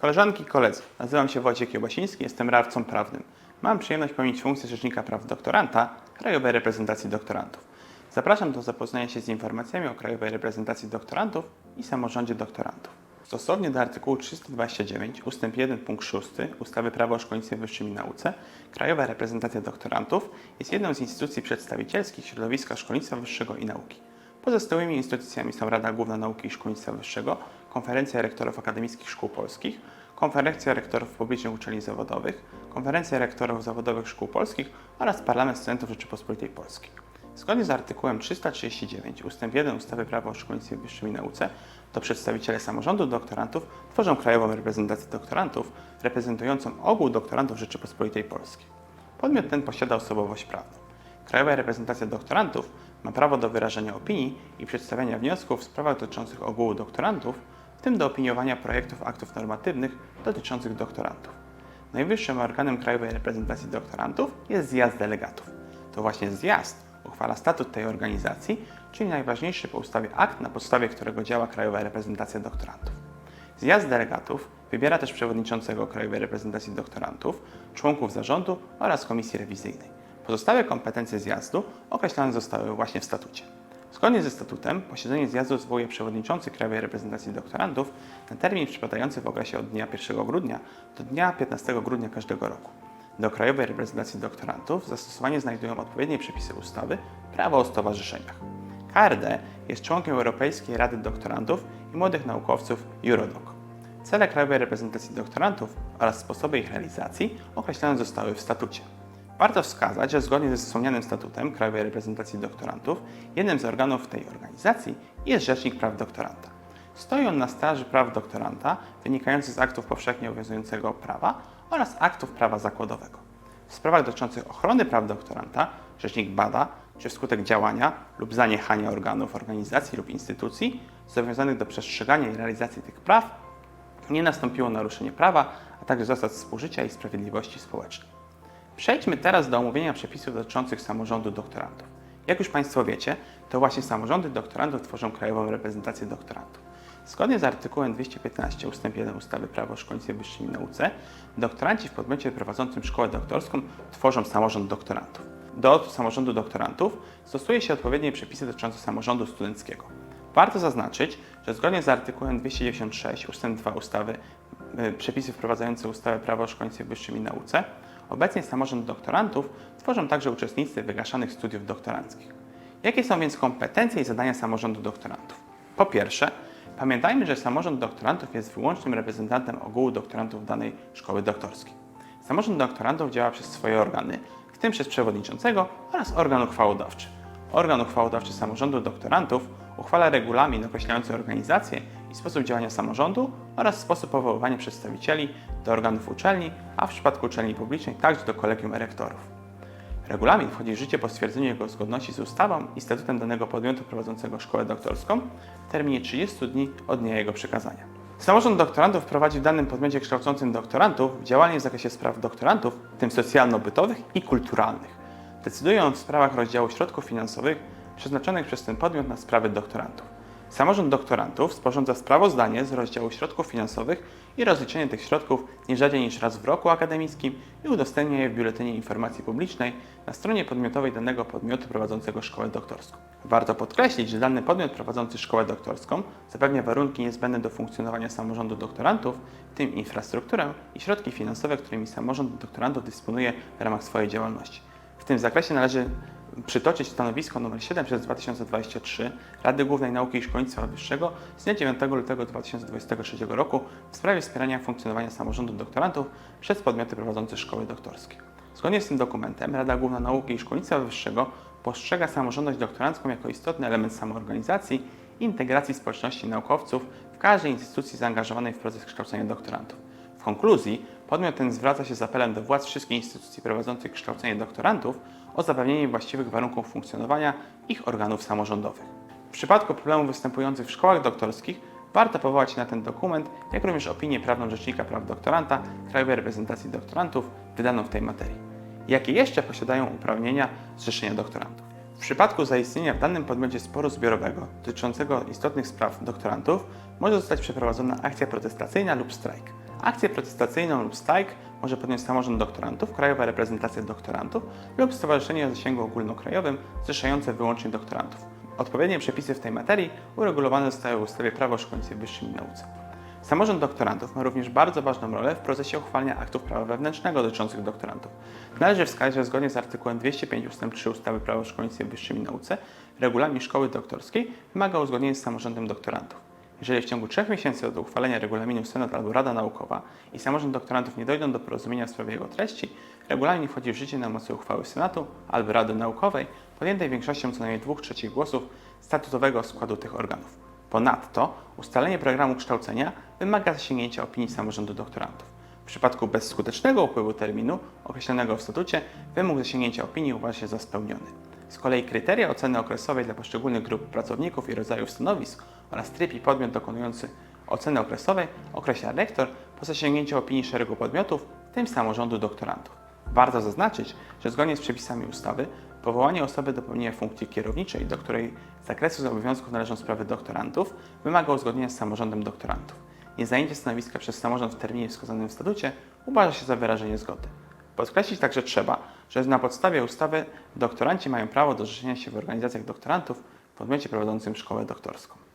Koleżanki i koledzy, nazywam się Wojciech Jobasiński, jestem radcą prawnym. Mam przyjemność pełnić funkcję Rzecznika Praw Doktoranta Krajowej Reprezentacji Doktorantów. Zapraszam do zapoznania się z informacjami o Krajowej Reprezentacji Doktorantów i samorządzie doktorantów. Stosownie do artykułu 329 ust. 1 punkt 6 ustawy Prawo o szkolnictwie wyższym i nauce, Krajowa Reprezentacja Doktorantów jest jedną z instytucji przedstawicielskich środowiska szkolnictwa wyższego i nauki. Pozostałymi instytucjami są Rada Główna Nauki i Szkolnictwa Wyższego, Konferencja Rektorów Akademickich Szkół Polskich, Konferencja Rektorów Publicznych Uczelni Zawodowych, Konferencja Rektorów Zawodowych Szkół Polskich oraz Parlament Studentów Rzeczypospolitej Polskiej. Zgodnie z artykułem 339 ust. 1 ustawy Prawo o szkolnictwie wyższym i nauce, to przedstawiciele samorządu doktorantów tworzą krajową reprezentację doktorantów, reprezentującą ogół doktorantów Rzeczypospolitej Polskiej. Podmiot ten posiada osobowość prawną. Krajowa reprezentacja doktorantów ma prawo do wyrażania opinii i przedstawiania wniosków w sprawach dotyczących ogółu doktorantów, w tym do opiniowania projektów aktów normatywnych dotyczących doktorantów. Najwyższym organem Krajowej Reprezentacji Doktorantów jest zjazd delegatów. To właśnie zjazd uchwala statut tej organizacji, czyli najważniejszy po ustawie akt, na podstawie którego działa Krajowa Reprezentacja Doktorantów. Zjazd delegatów wybiera też przewodniczącego Krajowej Reprezentacji Doktorantów, członków zarządu oraz komisji rewizyjnej. Pozostałe kompetencje zjazdu określone zostały właśnie w statucie. Zgodnie ze statutem posiedzenie zjazdu zwołuje przewodniczący Krajowej Reprezentacji Doktorantów na termin przypadający w okresie od dnia 1 grudnia do dnia 15 grudnia każdego roku. Do Krajowej Reprezentacji Doktorantów zastosowanie znajdują odpowiednie przepisy ustawy Prawo o stowarzyszeniach. KRD jest członkiem Europejskiej Rady Doktorantów i Młodych Naukowców Eurodoc. Cele Krajowej Reprezentacji Doktorantów oraz sposoby ich realizacji określone zostały w statucie. Warto wskazać, że zgodnie ze wspomnianym statutem Krajowej Reprezentacji Doktorantów, jednym z organów tej organizacji jest Rzecznik Praw Doktoranta. Stoi on na straży praw doktoranta wynikających z aktów powszechnie obowiązującego prawa oraz aktów prawa zakładowego. W sprawach dotyczących ochrony praw doktoranta rzecznik bada, czy wskutek działania lub zaniechania organów, organizacji lub instytucji zobowiązanych do przestrzegania i realizacji tych praw nie nastąpiło naruszenie prawa, a także zasad współżycia i sprawiedliwości społecznej. Przejdźmy teraz do omówienia przepisów dotyczących samorządu doktorantów. Jak już Państwo wiecie, to właśnie samorządy doktorantów tworzą krajową reprezentację doktorantów. Zgodnie z artykułem 215 ust. 1 ustawy Prawo o szkolnictwie wyższym i nauce, doktoranci w podmiocie prowadzącym szkołę doktorską tworzą samorząd doktorantów. Do samorządu doktorantów stosuje się odpowiednie przepisy dotyczące samorządu studenckiego. Warto zaznaczyć, że zgodnie z artykułem 296 ust. 2 ustawy y, przepisy wprowadzające ustawę Prawo o szkolnictwie wyższym i nauce, obecnie samorząd doktorantów tworzą także uczestnicy wygaszanych studiów doktoranckich. Jakie są więc kompetencje i zadania samorządu doktorantów? Po pierwsze, pamiętajmy, że samorząd doktorantów jest wyłącznym reprezentantem ogółu doktorantów danej szkoły doktorskiej. Samorząd doktorantów działa przez swoje organy, w tym przez przewodniczącego oraz organ uchwałodawczy. Organ uchwałodawczy samorządu doktorantów uchwala regulamin określający organizację i sposób działania samorządu oraz sposób powoływania przedstawicieli do organów uczelni, a w przypadku uczelni publicznej także do kolegium rektorów. Regulamin wchodzi w życie po stwierdzeniu jego zgodności z ustawą i statutem danego podmiotu prowadzącego szkołę doktorską w terminie 30 dni od dnia jego przekazania. Samorząd doktorantów prowadzi w danym podmiocie kształcącym doktorantów działanie w zakresie spraw doktorantów, w tym socjalno-bytowych i kulturalnych. Decyduje on w sprawach rozdziału środków finansowych przeznaczonych przez ten podmiot na sprawy doktorantów. Samorząd doktorantów sporządza sprawozdanie z rozdziału środków finansowych i rozliczenie tych środków nie rzadziej niż raz w roku akademickim i udostępnia je w Biuletynie Informacji Publicznej na stronie podmiotowej danego podmiotu prowadzącego szkołę doktorską. Warto podkreślić, że dany podmiot prowadzący szkołę doktorską zapewnia warunki niezbędne do funkcjonowania samorządu doktorantów, w tym infrastrukturę i środki finansowe, którymi samorząd doktorantów dysponuje w ramach swojej działalności. W tym zakresie należy przytoczyć stanowisko nr 7 przez 2023 Rady Głównej Nauki i Szkolnictwa Wyższego z dnia 9 lutego 2023 roku w sprawie wspierania funkcjonowania samorządu doktorantów przez podmioty prowadzące szkoły doktorskie. Zgodnie z tym dokumentem Rada Główna Nauki i Szkolnictwa Wyższego postrzega samorządność doktorancką jako istotny element samoorganizacji i integracji społeczności naukowców w każdej instytucji zaangażowanej w proces kształcenia doktorantów. W konkluzji podmiot ten zwraca się z apelem do władz wszystkich instytucji prowadzących kształcenie doktorantów o zapewnienie właściwych warunków funkcjonowania ich organów samorządowych. W przypadku problemów występujących w szkołach doktorskich warto powołać się na ten dokument, jak również opinię prawną Rzecznika Praw Doktoranta Krajowej Reprezentacji Doktorantów wydaną w tej materii. Jakie jeszcze posiadają uprawnienia zrzeszenia doktorantów? W przypadku zaistnienia w danym podmiocie sporu zbiorowego dotyczącego istotnych spraw doktorantów może zostać przeprowadzona akcja protestacyjna lub strajk. Akcję protestacyjną lub strajk może podjąć samorząd doktorantów, Krajowa Reprezentacja Doktorantów lub Stowarzyszenie o zasięgu ogólnokrajowym zrzeszające wyłącznie doktorantów. Odpowiednie przepisy w tej materii uregulowane zostały w ustawie Prawo o szkolnictwie wyższym i nauce. Samorząd doktorantów ma również bardzo ważną rolę w procesie uchwalania aktów prawa wewnętrznego dotyczących doktorantów. Należy wskazać, że zgodnie z artykułem 205 ust. 3 ustawy Prawo o szkolnictwie wyższym i nauce regulamin szkoły doktorskiej wymaga uzgodnienia z samorządem doktorantów. Jeżeli w ciągu trzech miesięcy od uchwalenia regulaminu Senat albo Rada Naukowa i samorząd doktorantów nie dojdą do porozumienia w sprawie jego treści, regulamin wchodzi w życie na mocy uchwały Senatu albo Rady Naukowej podjętej większością co najmniej dwóch trzecich głosów statutowego składu tych organów. Ponadto ustalenie programu kształcenia wymaga zasięgnięcia opinii samorządu doktorantów. W przypadku bezskutecznego upływu terminu określonego w statucie wymóg zasięgnięcia opinii uważa się za spełniony. Z kolei kryteria oceny okresowej dla poszczególnych grup pracowników i rodzajów stanowisk oraz tryb i podmiot dokonujący oceny okresowej określa rektor po zasięgnięciu opinii szeregu podmiotów, w tym samorządu doktorantów. Warto zaznaczyć, że zgodnie z przepisami ustawy powołanie osoby do pełnienia funkcji kierowniczej, do której zakresu obowiązków należą sprawy doktorantów, wymaga uzgodnienia z samorządem doktorantów. Niezajęcie stanowiska przez samorząd w terminie wskazanym w statucie uważa się za wyrażenie zgody. Podkreślić także trzeba, że na podstawie ustawy doktoranci mają prawo do zrzeszenia się w organizacjach doktorantów w podmiocie prowadzącym szkołę doktorską.